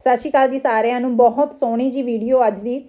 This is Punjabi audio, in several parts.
ਸਤਿ ਸ਼੍ਰੀ ਅਕਾਲ ਜੀ ਸਾਰਿਆਂ ਨੂੰ। ਬਹੁਤ ਸੋਹਣੀ ਜੀ ਵੀਡੀਓ ਅੱਜ ਦੀ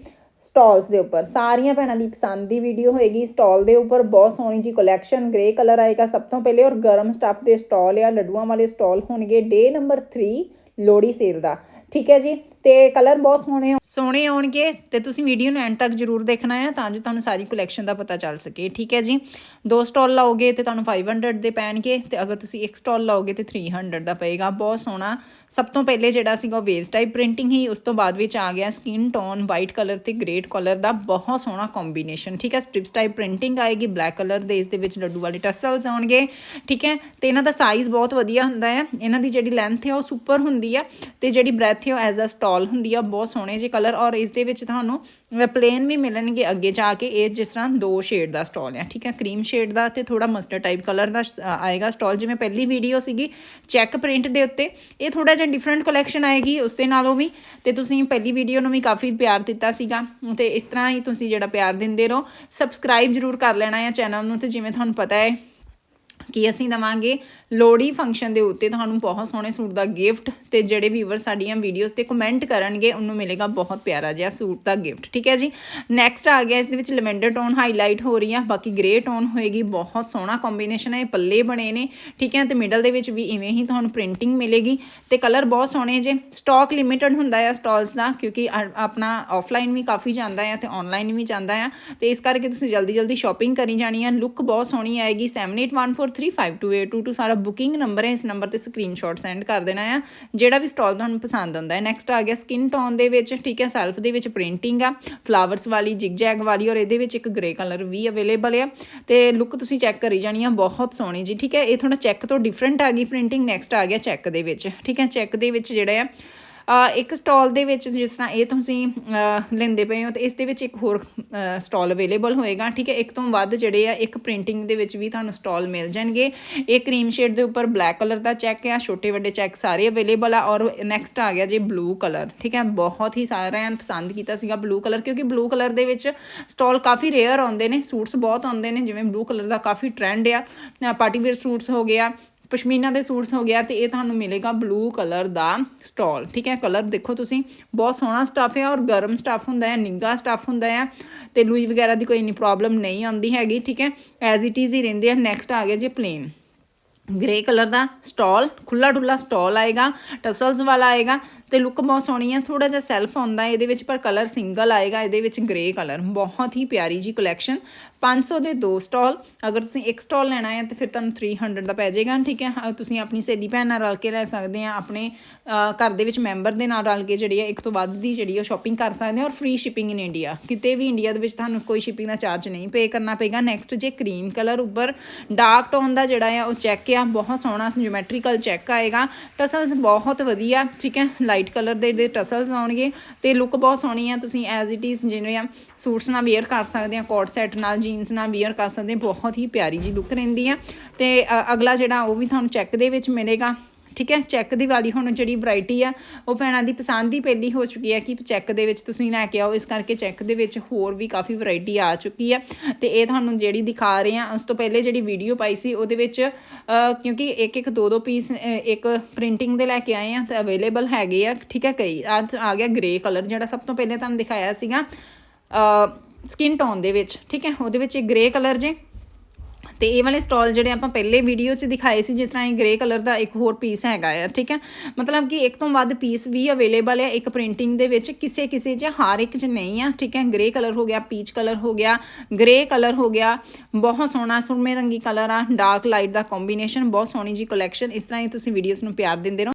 ਸਟਾਲਸ ਦੇ ਉੱਪਰ। ਸਾਰੀਆਂ ਭੈਣਾਂ ਦੀ ਪਸੰਦ ਦੀ ਵੀਡੀਓ ਹੋਏਗੀ ਸਟਾਲ ਦੇ ਉੱਪਰ। ਬਹੁਤ ਸੋਹਣੀ ਜੀ ਕਲੈਕਸ਼ਨ ਗ੍ਰੇ ਕਲਰ ਆਏਗਾ ਸਭ ਤੋਂ ਪਹਿਲੇ। ਔਰ ਗਰਮ ਸਟੱਫ ਦੇ ਸਟਾਲ ਆ, ਲੱਡੂਆਂ ਵਾਲੇ ਸਟਾਲ ਹੋਣਗੇ। ਡੇ ਨੰਬਰ 3 ਲੋੜੀ ਸੇਲ ਦਾ। ਠੀਕ ਹੈ ਜੀ? ਤੇ ਕਲਰ ਬਹੁਤ ਸੋਹਣੇ ਸੋਹਣੇ ਆਉਣਗੇ ਤੇ ਤੁਸੀਂ ਵੀਡੀਓ ਨੂੰ ਐਂਡ ਤੱਕ ਜਰੂਰ ਦੇਖਣਾ ਹੈ ਤਾਂ ਜੋ ਤੁਹਾਨੂੰ ਸਾਰੀ ਕਲੈਕਸ਼ਨ ਦਾ ਪਤਾ ਚੱਲ ਸਕੇ। ਠੀਕ ਹੈ ਜੀ? ਦੋ ਸਟਾਲ ਲਾਓਗੇ ਤੇ ਤੁਹਾਨੂੰ 500 ਦੇ ਪੈਣਗੇ ਤੇ ਅਗਰ ਤੁਸੀਂ ਇੱਕ ਸਟਾਲ ਲਾਓਗੇ ਤੇ 300 ਦਾ ਪਏਗਾ। ਬਹੁਤ ਸੋਹਣਾ। ਸਭ ਤੋਂ ਪਹਿਲੇ ਜਿਹੜਾ ਸੀਗਾ ਉਹ ਵੇਵਸ ਟਾਈਪ ਪ੍ਰਿੰਟਿੰਗ ਹੀ, ਉਸ ਤੋਂ ਬਾਅਦ ਵਿੱਚ ਆ ਗਿਆ ਸਕਿਨ ਟੋਨ ਵਾਈਟ ਕਲਰ ਤੇ ਗ੍ਰੇਟ ਕਲਰ ਦਾ ਬਹੁਤ ਸੋਹਣਾ ਕੰਬੀਨੇਸ਼ਨ ਠੀਕ ਹੈ? ਸਟ੍ਰਿਪਸ ਟਾਈਪ ਪ੍ਰਿੰਟਿੰਗ ਆਏਗੀ ਬਲੈਕ ਕਲਰ ਦੇ ਇਸ ਦੇ ਵਿੱਚ ਲੱਡੂ ਵਾਲੇ ਟਸਲਸ ਆਉਣਗੇ। ਠੀਕ ਹੈ? ਤੇ ਇਹਨਾਂ ਦਾ ਸਾਈਜ਼ ਬਹੁਤ ਵਧੀਆ ਹੁੰਦਾ ਹੈ। ਇਹਨਾਂ ਦੀ ਜਿਹੜੀ ਲੈਂਥ ਹੈ ਉਹ ਸੁਪਰ ਹੁੰਦੀ ਹੈ ਤੇ ਜਿਹੜੀ ਬ੍ਰੈਥ ਹੈ ਉਹ ਐਜ਼ ਅ ਸਟਾਲ ਹੁੰਦੀ ਆ ਬਹੁਤ ਸੋਹਣੇ ਜਿਹੇ ਕਲਰ ਔਰ ਇਸ ਦੇ ਵਿੱਚ ਤੁਹਾਨੂੰ ਪਲੇਨ ਵੀ ਮਿਲਣਗੇ ਅੱਗੇ ਜਾ ਕੇ, ਇਹ ਜਿਸ ਤਰ੍ਹਾਂ ਦੋ ਸ਼ੇਡ ਦਾ ਸਟਾਲ ਆ, ਠੀਕ ਹੈ ਕਰੀਮ ਸ਼ੇਡ ਦਾ ਤੇ ਥੋੜਾ ਮਸਟਰਡ ਟਾਈਪ ਕਲਰ ਦਾ ਸ- ਆਏਗਾ ਸਟਾਲ ਜਿਵੇਂ ਪਹਿਲੀ ਵੀਡੀਓ ਸੀਗੀ ਚੈੱਕ ਪ੍ਰਿੰਟ ਦੇ ਉੱਤੇ, ਇਹ ਥੋੜਾ ਜਿਹਾ ਡਿਫਰੈਂਟ ਕਲੈਕਸ਼ਨ ਆਏਗੀ, ਉਸ ਦੇ ਨਾਲੋਂ ਵੀ, ਤੇ ਤੁਸੀਂ ਪਹਿਲੀ ਵੀਡੀਓ ਨੂੰ ਵੀ ਕਾਫੀ ਪਿਆਰ ਦਿੱਤਾ ਸੀਗਾ, ਤੇ ਇਸ ਤਰ੍ਹਾਂ ਹੀ ਤੁਸੀਂ ਜਿਹੜਾ ਪਿਆਰ ਦਿੰਦੇ ਰਹੋ ਸਬਸਕ੍ਰਾਈਬ ਜਰੂਰ ਕਰ ਲੈਣਾ ਹੈ ਚੈਨਲ ਨੂੰ, ਤੇ ਜਿਵੇਂ ਤੁਹਾਨੂੰ ਪਤਾ ਹੈ ਕਿ ਅਸੀਂ ਦਵਾਂਗੇ ਲੋੜੀ ਫੰਕਸ਼ਨ ਦੇ ਉੱਤੇ ਤੁਹਾਨੂੰ ਬਹੁਤ ਸੋਹਣੇ ਸੂਟ ਦਾ ਗਿਫਟ ਤੇ ਜਿਹੜੇ ਵੀਵਰ ਸਾਡੀਆਂ ਵੀਡੀਓਜ਼ ਤੇ ਕਮੈਂਟ ਕਰਨਗੇ, ਉਹਨੂੰ ਮਿਲੇਗਾ ਬਹੁਤ ਪਿਆਰਾ ਜਿਹਾ ਸੂਟ ਦਾ ਗਿਫਟ ਠੀਕ ਹੈ ਜੀ? ਨੈਕਸਟ ਆ ਗਿਆ, ਇਸ ਦੇ ਵਿੱਚ ਲੈਵੈਂਡਰ ਟੋਨ ਹਾਈਲਾਈਟ ਹੋ ਰਹੀ ਆ ਬਾਕੀ ਗ੍ਰੇ ਟੋਨ ਹੋਏਗੀ, ਬਹੁਤ ਸੋਹਣਾ ਕੰਬੀਨੇਸ਼ਨ ਹੈ ਪੱਲੇ ਬਣੇ ਨੇ, ਠੀਕ ਹੈ? ਤੇ ਮਿਡਲ ਦੇ ਵਿੱਚ ਵੀ ਇਵੇਂ ਹੀ ਤੁਹਾਨੂੰ ਪ੍ਰਿੰਟਿੰਗ ਮਿਲੇਗੀ ਤੇ ਕਲਰ ਬਹੁਤ ਸੋਹਣੇ ਜੇ ਸਟਾਕ ਲਿਮਿਟਡ ਹੁੰਦਾ ਹੈ ਸਟਾਲਸ ਦਾ, ਕਿਉਂਕਿ ਅ- ਆਪਣਾ ਆਫਲਾਈਨ ਵੀ ਕਾਫੀ ਜਾਂਦਾ ਹੈ ਤੇ ਆਨਲਾਈਨ ਵੀ ਜਾਂਦਾ ਹੈ ਤੇ ਇਸ ਕਰਕੇ ਤੁਸੀਂ ਜਲਦੀ ਜਲਦੀ ਸ਼ਾਪਿੰਗ ਕਰੀ ਜਾਣੀ ਹੈ ਲੁੱਕ ਬਹੁਤ ਸੋਹਣੀ ਆਏਗੀ 7814352822 ਸਾਡਾ ਬੁਕਿੰਗ ਨੰਬਰ ਹੈ, ਇਸ ਨੰਬਰ ਤੇ ਸਕਰੀਨਸ਼ਾਟ ਸੈਂਡ ਕਰ ਦੇਣਾ ਆ। ਜਿਹੜਾ ਵੀ ਸਟਾਲ ਤੁਹਾਨੂੰ ਪਸੰਦ ਆਉਂਦਾ ਹੈ। ਨੈਕਸਟ ਆ ਗਿਆ ਸਕਿਨ ਟੋਨ ਦੇ ਵਿੱਚ, ਠੀਕ ਹੈ ਸੈਲਫ ਦੇ ਵਿੱਚ ਪ੍ਰਿੰਟਿੰਗ ਆ। ਫਲਾਵਰਸ ਵਾਲੀ ਜਿਗ ਜੈਗ ਵਾਲੀ ਔਰ ਇਹਦੇ ਵਿੱਚ ਇੱਕ ਗ੍ਰੇ ਕਲਰ ਵੀ ਅਵੇਲੇਬਲ ਆ। ਤੇ ਲੁੱਕ ਤੁਸੀਂ ਚੈੱਕ ਕਰੀ ਜਾਣੀ ਆ, ਬਹੁਤ ਸੋਹਣੀ ਜੀ, ਠੀਕ ਹੈ। ਇਹ ਥੋੜਾ ਚੈੱਕ ਤੋਂ ਡਿਫਰੈਂਟ ਆ ਗਈ ਪ੍ਰਿੰਟਿੰਗ ਨੈਕਸਟ ਆ ਗਿਆ ਚੈੱਕ ਦੇ ਵਿੱਚ, ਠੀਕ ਹੈ। ਚੈੱਕ ਦੇ ਵਿੱਚ ਜਿਹੜਾ ਆ ਇੱਕ ਸਟਾਲ ਦੇ ਵਿੱਚ ਜਿਸ ਤਰ੍ਹਾਂ ਇਹ ਤੁਸੀਂ ਲੈਂਦੇ ਪਏ ਹੋ, ਤੇ ਇਸ ਦੇ ਵਿੱਚ ਇੱਕ ਹੋਰ ਸਟਾਲ ਅਵੇਲੇਬਲ ਹੋਏਗਾ, ਠੀਕ ਹੈ? ਇੱਕ ਤੋਂ ਵੱਧ ਜਿਹੜੇ ਆ, ਇੱਕ ਪ੍ਰਿੰਟਿੰਗ ਦੇ ਵਿੱਚ ਵੀ ਤੁਹਾਨੂੰ ਸਟਾਲ ਮਿਲ ਜਾਣਗੇ। ਇਹ ਕਰੀਮ ਸ਼ੇਡ ਦੇ ਉੱਪਰ ਬਲੈਕ ਕਲਰ ਦਾ ਚੈੱਕ ਆ, ਛੋਟੇ ਵੱਡੇ ਚੈੱਕ ਸਾਰੇ ਅਵੇਲੇਬਲ ਆ, ਔਰ ਨੈਕਸਟ ਆ ਗਿਆ ਜੀ ਬਲੂ ਕਲਰ, ਠੀਕ ਹੈ? ਬਹੁਤ ਹੀ ਸਾਰਿਆਂ ਨੇ ਪਸੰਦ ਕੀਤਾ ਸੀਗਾ ਬਲੂ ਕਲਰ, ਕਿਉਂਕਿ ਬਲੂ ਕਲਰ ਦੇ ਵਿੱਚ ਸਟਾਲ ਕਾਫੀ ਰੇਅਰ ਆਉਂਦੇ ਨੇ, ਸੂਟਸ ਬਹੁਤ ਆਉਂਦੇ ਨੇ, ਜਿਵੇਂ ਬਲੂ ਕਲਰ ਦਾ ਕਾਫੀ ਟ੍ਰੈਂਡ ਆ। ਪਾਰਟੀ ਵੇਅਰ ਸੂਟਸ ਹੋ ਗਿਆ ਪਸ਼ਮੀਨਾ ਦੇ ਸੂਟਸ ਹੋ ਗਿਆ ਤੇ ਇਹ ਤੁਹਾਨੂੰ ਮਿਲੇਗਾ ਬਲੂ ਕਲਰ ਦਾ ਸਟਾਲ ਠੀਕ ਹੈ? ਕਲਰ ਦੇਖੋ ਤੁਸੀਂ, ਬਹੁਤ ਸੋਹਣਾ ਸਟਫ ਹੈ ਔਰ ਗਰਮ ਸਟਫ ਹੁੰਦਾ ਹੈ, ਨਿੱਘਾ ਸਟਫ ਹੁੰਦਾ ਹੈ ਤੇ ਲੂਈ ਵਗੈਰਾ ਦੀ ਕੋਈ ਇੰਨੀ ਪ੍ਰੋਬਲਮ ਨਹੀਂ ਆਉਂਦੀ ਹੈਗੀ, ਠੀਕ ਹੈ? ਐਜ਼ ਇਟ ਇਜ਼ ਹੀ ਰਹਿੰਦੇ ਆ ਨੈਕਸਟ ਆ ਗਿਆ ਜੇ ਪਲੇਨ ਗ੍ਰੇ ਕਲਰ ਦਾ ਸਟਾਲ ਖੁੱਲਾ ਡੁੱਲਾ ਸਟਾਲ ਆਏਗਾ ਟਸਲਸ ਵਾਲਾ ਆਏਗਾ, ਤੇ ਲੁੱਕ ਬਹੁਤ ਸੋਹਣੀ ਹੈ ਥੋੜਾ ਜਿਹਾ ਸੈਲਫ ਆਉਂਦਾ ਇਹਦੇ ਵਿੱਚ, ਪਰ ਕਲਰ ਸਿੰਗਲ ਆਏਗਾ, ਇਹਦੇ ਵਿੱਚ ਗ੍ਰੇ ਕਲਰ ਬਹੁਤ ਹੀ ਪਿਆਰੀ ਜੀ ਕਲੈਕਸ਼ਨ 500 ਦੇ ਦੋ ਸਟਾਲ ਅਗਰ ਤੁਸੀਂ ਇੱਕ ਸਟਾਲ ਲੈਣਾ ਹੈ ਤਾਂ ਫਿਰ ਤੁਹਾਨੂੰ 300 ਦਾ ਪੈ ਜਾਏਗਾ, ਠੀਕ ਹੈ? ਤੁਸੀਂ ਆਪਣੀ ਸਹੇਲੀ ਭੈਣ ਨਾਲ ਰਲ ਕੇ ਲੈ ਸਕਦੇ ਆ, ਆਪਣੇ ਘਰ ਦੇ ਵਿੱਚ ਮੈਂਬਰ ਦੇ ਨਾਲ ਰਲ ਕੇ ਜਿਹੜੀ ਹੈ ਇੱਕ ਤੋਂ ਵੱਧ ਦੀ ਜਿਹੜੀ ਉਹ ਸ਼ਾਪਿੰਗ ਕਰ ਸਕਦੇ ਆ, ਔਰ ਫ੍ਰੀ ਸ਼ਿਪਿੰਗ ਇਨ ਇੰਡੀਆ ਕਿਤੇ ਵੀ ਇੰਡੀਆ ਦੇ ਵਿੱਚ ਤੁਹਾਨੂੰ ਕੋਈ ਸ਼ਿਪਿੰਗ ਦਾ ਚਾਰਜ ਨਹੀਂ ਪੇ ਕਰਨਾ ਪਏਗਾ। ਨੈਕਸਟ ਜੇ ਕਰੀਮ ਕਲਰ ਉੱਪਰ ਡਾਰਕ ਟੋਨ ਦਾ ਜਿਹੜਾ ਆ, ਉਹ ਚੈੱਕ ਆ ਬਹੁਤ ਸੋਹਣਾ ਜਿਓਮੈਟ੍ਰੀਕਲ ਚੈੱਕ ਆਏਗਾ। ਟਸਲਸ ਬਹੁਤ ਵਧੀਆ, ਠੀਕ ਹੈ? ਲਾਈਟ ਕਲਰ ਦੇ ਦੇ ਟਸਲਸ ਆਉਣਗੇ ਤੇ ਲੁੱਕ ਬਹੁਤ ਸੋਹਣੀ ਆ। ਤੁਸੀਂ ਐਜ਼ ਇਟ ਇਜ਼ ਜਿਹੜੇ ਆ ਸੂਟਸ ਨਾਲ ਵੇਅਰ ਕਰ ਸਕਦੇ ਆ ਕੋਟ ਸੈਟ ਨਾਲ ਜੀਨਸ ਨਾਲ ਵੇਅਰ ਕਰ ਸਕਦੇ ਬਹੁਤ ਹੀ ਪਿਆਰੀ ਜੀ ਲੁੱਕ ਰਹਿੰਦੀ ਆ। ਤੇ ਅਗਲਾ ਜਿਹੜਾ ਉਹ ਵੀ ਤੁਹਾਨੂੰ ਚੈੱਕ ਦੇ ਵਿੱਚ ਮਿਲੇਗਾ। ਠੀਕ ਹੈ? ਚੈੱਕ ਦੀ ਵਾਲੀ ਹੁਣ ਜਿਹੜੀ ਵੈਰਾਈਟੀ ਆ, ਉਹ ਭੈਣਾਂ ਦੀ ਪਸੰਦ ਹੀ ਪਹਿਲੀ ਹੋ ਚੁੱਕੀ ਹੈ ਕਿ ਚੈੱਕ ਦੇ ਵਿੱਚ ਤੁਸੀਂ ਲੈ ਕੇ ਆਓ। ਇਸ ਕਰਕੇ ਚੈੱਕ ਦੇ ਵਿੱਚ ਹੋਰ ਵੀ ਕਾਫੀ ਵੈਰਾਈਟੀ ਆ ਚੁੱਕੀ ਹੈ। ਤੇ ਇਹ ਤੁਹਾਨੂੰ ਜਿਹੜੀ ਦਿਖਾ ਰਹੇ ਆ ਉਸ ਤੋਂ ਪਹਿਲੇ ਜਿਹੜੀ ਵੀਡੀਓ ਪਾਈ ਸੀ, ਉਹਦੇ ਵਿੱਚ ਕਿਉਂਕਿ ਇੱਕ ਇੱਕ ਦੋ ਦੋ ਪੀਸ ਇੱਕ ਪ੍ਰਿੰਟਿੰਗ ਦੇ ਲੈ ਕੇ ਆਏ ਆ ਤੇ ਅਵੇਲੇਬਲ ਹੈਗੇ ਆ, ਠੀਕ ਹੈ ਕਈ? ਅੱਜ ਆ ਗਿਆ ਗ੍ਰੇ ਕਲਰ ਜਿਹੜਾ ਸਭ ਤੋਂ ਪਹਿਲੇ ਤੁਹਾਨੂੰ ਦਿਖਾਇਆ ਸੀਗਾ ਸਕਿਨ ਟੋਨ ਦੇ ਵਿੱਚ, ਠੀਕ ਹੈ? ਉਹਦੇ ਵਿੱਚ ਗ੍ਰੇ ਕਲਰ ਜੇ ਤੇ ਇਹ ਵਾਲੇ ਸਟਾਲ ਜਿਹੜੇ ਆਪਾਂ ਪਹਿਲੇ ਵੀਡੀਓ 'ਚ ਦਿਖਾਏ ਸੀ, ਜਿਸ ਤਰ੍ਹਾਂ ਇਹ ਗ੍ਰੇ ਕਲਰ ਦਾ ਇੱਕ ਹੋਰ ਪੀਸ ਹੈਗਾ ਆ, ਠੀਕ ਹੈ? ਮਤਲਬ ਕਿ ਇੱਕ ਤੋਂ ਵੱਧ ਪੀਸ ਵੀ ਅਵੇਲੇਬਲ ਹੈ ਇੱਕ ਪ੍ਰਿੰਟਿੰਗ ਦੇ ਵਿੱਚ, ਕਿਸੇ ਕਿਸੇ 'ਚ ਹਰ ਇੱਕ 'ਚ ਨਹੀਂ ਆ, ਠੀਕ ਹੈ? ਗ੍ਰੇ ਕਲਰ ਹੋ ਗਿਆ ਪੀਚ ਕਲਰ ਹੋ ਗਿਆ ਗ੍ਰੇ ਕਲਰ ਹੋ ਗਿਆ, ਬਹੁਤ ਸੋਹਣਾ ਸੁਰਮੇ ਰੰਗੀ ਕਲਰ ਆ ਡਾਰਕ ਲਾਈਟ ਦਾ ਕੰਬੀਨੇਸ਼ਨ ਬਹੁਤ ਸੋਹਣੀ ਜੀ ਕਲੈਕਸ਼ਨ ਇਸ ਤਰ੍ਹਾਂ ਹੀ ਤੁਸੀਂ ਵੀਡੀਓਜ਼ ਨੂੰ ਪਿਆਰ ਦਿੰਦੇ ਰਹੋ।